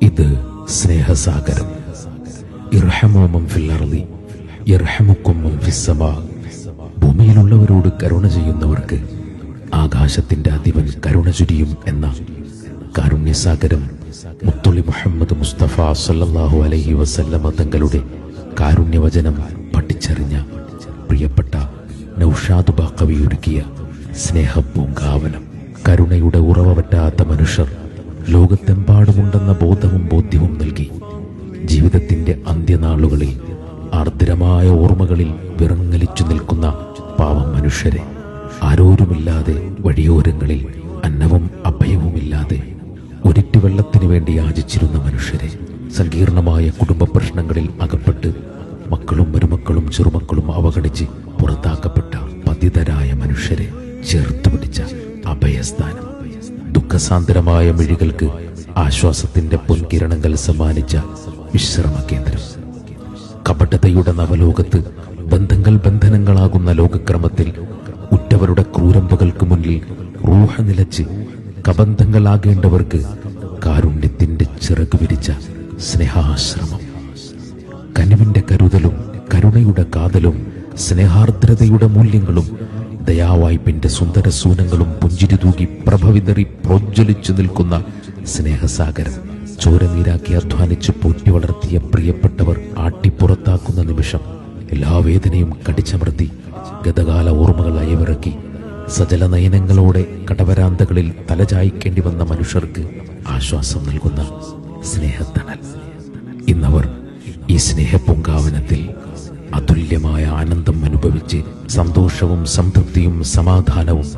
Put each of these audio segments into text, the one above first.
ഇത് സ്നേഹസാഗരം. ഇർഹമോമം ഫില്ലർലി ഇർഹമുക്കുമ്മം ഫിസ്സമാ ഭൂമിയിലുള്ളവരോട് കരുണ ചെയ്യുന്നവർക്ക് ആകാശത്തിന്റെ അധിപൻ കരുണ ചുരിയും എന്ന കാരുണ്യസാഗരം മുത്തുള്ളി മുഹമ്മദ് മുസ്തഫ സല്ലാഹു അലഹി വസല്ലമ തങ്ങളുടെ കാരുണ്യവചനം പഠിച്ചറിഞ്ഞ പ്രിയപ്പെട്ട നൌഷാദ് ബാക്കവി ഒരുക്കിയ സ്നേഹപ്പൂങ്കാവനം കരുണയുടെ ഉറവ പറ്റാത്ത മനുഷ്യർ ലോകത്തെമ്പാടുമുണ്ടെന്ന ബോധവും ബോധ്യവും നൽകി ജീവിതത്തിന്റെ അന്ത്യനാളുകളിൽ ആർദ്രമായ ഓർമ്മകളിൽ വിറങ്ങലിച്ചു നിൽക്കുന്ന പാവം മനുഷ്യരെ ആരോരുമില്ലാതെ വഴിയോരങ്ങളിൽ അന്നവും അഭയവുമില്ലാതെ ഒരിറ്റു വെള്ളത്തിനു വേണ്ടി യാചിച്ചിരുന്ന മനുഷ്യരെ സങ്കീർണമായ കുടുംബ പ്രശ്നങ്ങളിൽ അകപ്പെട്ട് മക്കളും മരുമക്കളും ചെറുമക്കളും അവഗണിച്ച് പുറത്താക്കപ്പെട്ട പതിതരായ മനുഷ്യരെ ചേർത്ത് പിടിച്ച അഭയസ്ഥാനം. ദുഃഖസാന്ദ്രമായ മിഴികൾക്ക് ആശ്വാസത്തിന്റെ പൊൻകിരണങ്ങൾ സമ്മാനിച്ച വിശ്രമ കേന്ദ്രം. കപടതയുടെ നവലോകത്ത് ബന്ധങ്ങൾ ബന്ധനങ്ങളാകുന്ന ലോകക്രമത്തിൽ ഉറ്റവരുടെ ക്രൂരമ്പകൾക്ക് മുന്നിൽ റൂഹ നിലച്ച് കബന്ധങ്ങളാകേണ്ടവർക്ക് കാരുണ്യത്തിന്റെ ചിറക് വിരിച്ച സ്നേഹാശ്രമം. കനിവിന്റെ കരുതലും കരുണയുടെ കാതലും സ്നേഹാർദ്രതയുടെ മൂല്യങ്ങളും ദയാവായ്പിന്റെ സുന്ദര സൂനങ്ങളും പുഞ്ചിരി തൂകി പ്രഭവിതറി പ്രോജ്വലിച്ചു നിൽക്കുന്ന സ്നേഹസാഗരം. ചോരനീരാക്കി അധ്വാനിച്ച് പോറ്റി വളർത്തിയ പ്രിയപ്പെട്ടവർ ആട്ടിപ്പുറത്താക്കുന്ന നിമിഷം എല്ലാ വേദനയും കടിച്ചമർത്തി ഗതകാല ഓർമ്മകൾ അയവിറക്കി സജല നയനങ്ങളോടെ കടവരാന്തകളിൽ തലചായ്ക്കേണ്ടി വന്ന മനുഷ്യർക്ക് ആശ്വാസം നൽകുന്ന സ്നേഹത്തണൽ. ഇന്നവർ ഈ സ്നേഹപൂങ്കാവനത്തിൽ അതുല്യമായ ആനന്ദം അനുഭവിച്ച് സന്തോഷവും സംതൃപ്തിയും സമാധാനവും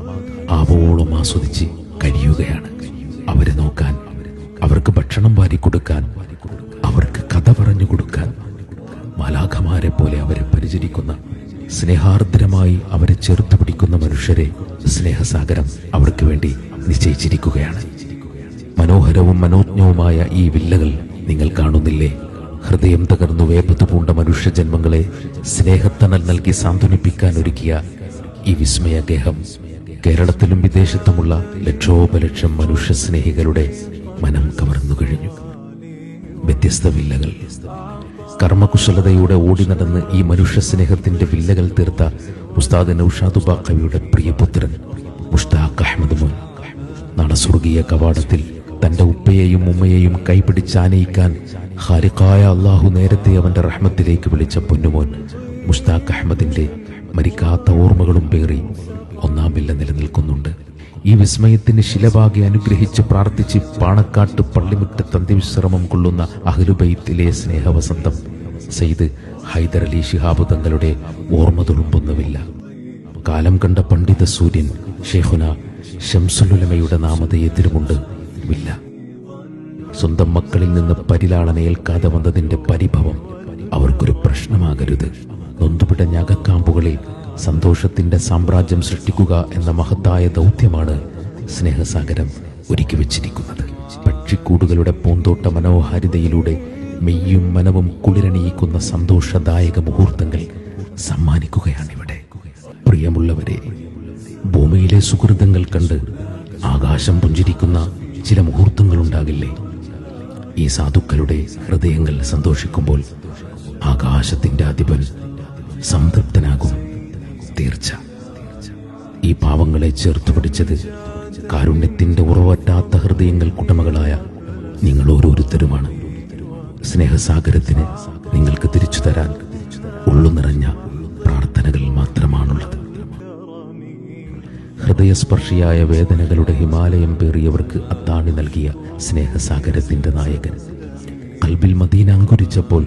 ആവോളം ആസ്വദിച്ച് കഴിയുകയാണ്. അവരെ നോക്കാൻ അവർക്ക് ഭക്ഷണം വാരി കൊടുക്കാൻ അവർക്ക് കഥ പറഞ്ഞു കൊടുക്കാൻ മാലാഖമാരെ പോലെ അവരെ പരിചരിക്കുന്ന സ്നേഹാർദ്രമായി അവരെ ചേർത്ത് പിടിക്കുന്ന മനുഷ്യരെ സ്നേഹസാഗരം അവർക്ക് വേണ്ടി നിശ്ചയിച്ചിരിക്കുകയാണ്. മനോഹരവും മനോജ്ഞവുമായ ഈ വില്ലകൾ നിങ്ങൾ കാണുന്നില്ലേ? ഹൃദയം തകർന്നു വേപത്ത് പൂണ്ട മനുഷ്യജന്മങ്ങളെ സ്നേഹത്തണൽ നൽകി സാന്ത്വനിപ്പിക്കാൻ ഒരുക്കിയ ഈ വിസ്മയഗേഹം കേരളത്തിലും വിദേശത്തുമുള്ള ലക്ഷോപലക്ഷം മനുഷ്യ സ്നേഹികളുടെ മനം കവർന്നു കഴിഞ്ഞു. വ്യത്യസ്ത വില്ലകൾ. കർമ്മകുശലതയോടെ ഓടി നടന്ന് ഈ മനുഷ്യ സ്നേഹത്തിന്റെ വില്ലകൾ തീർത്ത ഉസ്താദ് നൌഷാദ് ബാഖവിയുടെ പ്രിയപുത്രൻ മുഷ്താഖ് അഹമ്മദ് മോൻ. നാളെ സ്വർഗീയ കവാടത്തിൽ തന്റെ ഉപ്പയെയും ഉമ്മയെയും കൈപിടിച്ചാനയിക്കാൻ ഹാരിഖായ അള്ളാഹു നേരത്തെ അവന്റെ റഹ്മത്തിലേക്ക് വിളിച്ച പൊന്നുമോൻ മുഷ്താഖ് അഹമ്മദിന്റെ മരിക്കാത്ത ഓർമ്മകളും പേറി ഒന്നാം വില്ല നിലനിൽക്കുന്നുണ്ട്. ഈ വിസ്മയത്തിന് ശിലഭാഗി അനുഗ്രഹിച്ച് പ്രാർത്ഥിച്ച് പാണക്കാട്ട് പള്ളിമുറ്റത്ത് അന്ത്യവിശ്രമം കൊള്ളുന്ന അഹ്ലുബൈത്തിലെ സ്നേഹവസന്തം സെയ്ദ് ഹൈദരലി ശിഹാബ് തങ്ങളുടെ ഓർമ്മ തുളുമ്പുന്നുമില്ല. കാലം കണ്ട പണ്ഡിത സൂര്യൻ ഷെഹുന ഷംസുലുലമയുടെ നാമധേയത്തിലുമുണ്ട് വില്ല. സ്വന്തം മക്കളിൽ നിന്ന് പരിലാളനയേൽക്കാതെ വന്നതിന്റെ പരിഭവം അവർക്കൊരു പ്രശ്നമാകരുത്. നൊന്തുപിടഞ്ഞ അകക്കാമ്പുകളിൽ സന്തോഷത്തിന്റെ സാമ്രാജ്യം സൃഷ്ടിക്കുക എന്ന മഹത്തായ ദൗത്യമാണ് സ്നേഹസാഗരം ഒരുക്കി വച്ചിരിക്കുന്നത്. പക്ഷിക്കൂടുകളുടെ പൂന്തോട്ട മനോഹാരിതയിലൂടെ മെയ്യും മനവും കുളിരണിയിക്കുന്ന സന്തോഷദായക മുഹൂർത്തങ്ങൾ സമ്മാനിക്കുകയാണിവിടെ. പ്രിയമുള്ളവരെ ഭൂമിയിലെ സുഹൃതങ്ങൾ കണ്ട് ആകാശം പുഞ്ചിരിക്കുന്ന ചില മുഹൂർത്തങ്ങളുണ്ടാകില്ല. സാധുക്കളുടെ ഹൃദയങ്ങൾ സന്തോഷിക്കുമ്പോൾ ആകാശത്തിന്റെ അധിപൻ സംതൃപ്തനാകും. തീർച്ച. ഈ പാവങ്ങളെ ചേർത്ത് പിടിച്ചത് കാരുണ്യത്തിന്റെ ഉറവറ്റാത്ത ഹൃദയങ്ങൾ കുട്ടമകളായ നിങ്ങൾ ഓരോരുത്തരുമാണ്. സ്നേഹസാഗരത്തിന് നിങ്ങൾക്ക് തിരിച്ചു തരാൻ ഉള്ളു നിറഞ്ഞ പ്രാർത്ഥനകൾ മാത്രമാണുള്ളത്. ഹൃദയസ്പർശിയായ വേദനകളുടെ ഹിമാലയം പേറിയവർക്ക് അത്താണി നൽകിയ സ്നേഹസാഗരത്തിന്റെ നായകൻ. കൽബിൽ മദീന അങ്കുരിച്ചപ്പോൾ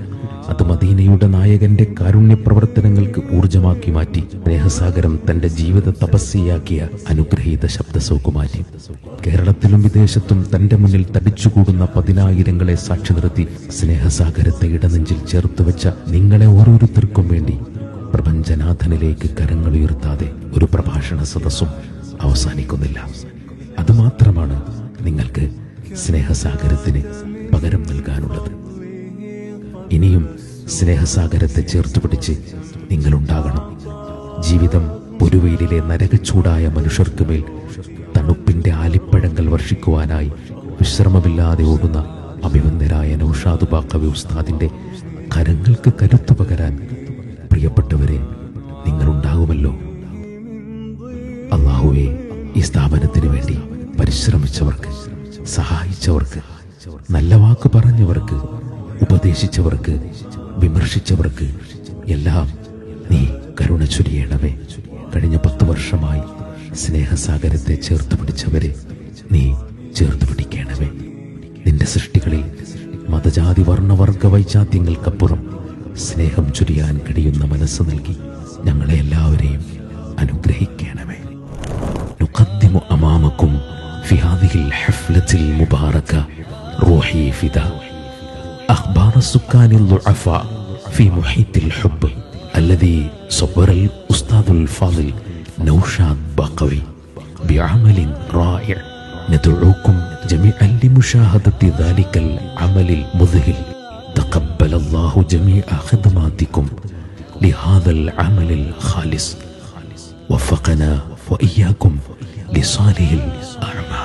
അത് മദീനയുടെ നായകന്റെ കാരുണ്യ പ്രവർത്തനങ്ങൾക്ക് ഊർജമാക്കി മാറ്റി. സ്നേഹസാഗരം തന്റെ ജീവിത തപസ്യയാക്കിയ അനുഗ്രഹീത ശബ്ദസൗകുമാരി. കേരളത്തിലും വിദേശത്തും തന്റെ മുന്നിൽ തടിച്ചുകൂടുന്ന പതിനായിരങ്ങളെ സാക്ഷി നിർത്തി സ്നേഹസാഗരത്തെ ഇടനെഞ്ചിൽ ചേർത്ത് വെച്ച നിങ്ങളെ ഓരോരുത്തർക്കും വേണ്ടി പ്രപഞ്ചനാഥനിലേക്ക് കരങ്ങളുയർത്താതെ ഒരു പ്രഭാഷണ സദസ്സും അവസാനിക്കുന്നില്ല. അതുമാത്രമാണ് നിങ്ങൾക്ക് സ്നേഹസാഗരത്തിന് പകരം നൽകാനുള്ളത്. ഇനിയും സ്നേഹസാഗരത്തെ ചേർത്ത് പിടിച്ച് നിങ്ങളുണ്ടാകണം. ജീവിതം പൊരുവെയിലെ നരകച്ചൂടായ മനുഷ്യർക്ക് മേൽ തണുപ്പിന്റെ ആലിപ്പഴങ്ങൾ വർഷിക്കുവാനായി വിശ്രമമില്ലാതെ ഓടുന്ന അഭിവന്ദരായ നൌഷാദ് ബാക്കവി ഉസ്താദിന്റെ കരങ്ങൾക്ക് കരുത്തു പകരാൻ പ്രിയപ്പെട്ടവരെ ശ്രമിച്ചവർക്ക് സഹായിച്ചവർക്ക് നല്ല വാക്ക് പറഞ്ഞവർക്ക് ഉപദേശിച്ചവർക്ക് വിമർശിച്ചവർക്ക് എല്ലാം നീ കരുണ ചൊരിയണമേ. കഴിഞ്ഞ പത്ത് വർഷമായി സ്നേഹസാഗരത്തെ ചേർത്ത് പിടിച്ചവരെ നീ ചേർത്ത് പിടിക്കണമേ. നിന്റെ സൃഷ്ടികളിൽ മതജാതി വർണവർഗ വൈജാത്യങ്ങൾക്കപ്പുറം സ്നേഹം ചുരിയാൻ കഴിയുന്ന മനസ്സ് നൽകി ഞങ്ങളെ എല്ലാവരെയും അനുഗ്രഹിക്കണമേ. നുഖദ്ദിമു അമാമക്കും في هذه الحفلة المباركة روحي فداء أخبار السكان الضعفاء في محيط الحب الذي صور الأستاذ الفاضل نوشاد باقوي بعمل رائع. ندعوكم جميعا لمشاهدة ذلك العمل المذهل. تقبل الله جميع خدماتكم لهذا العمل الخالص. وفقنا وإياكم لصانه الأعمى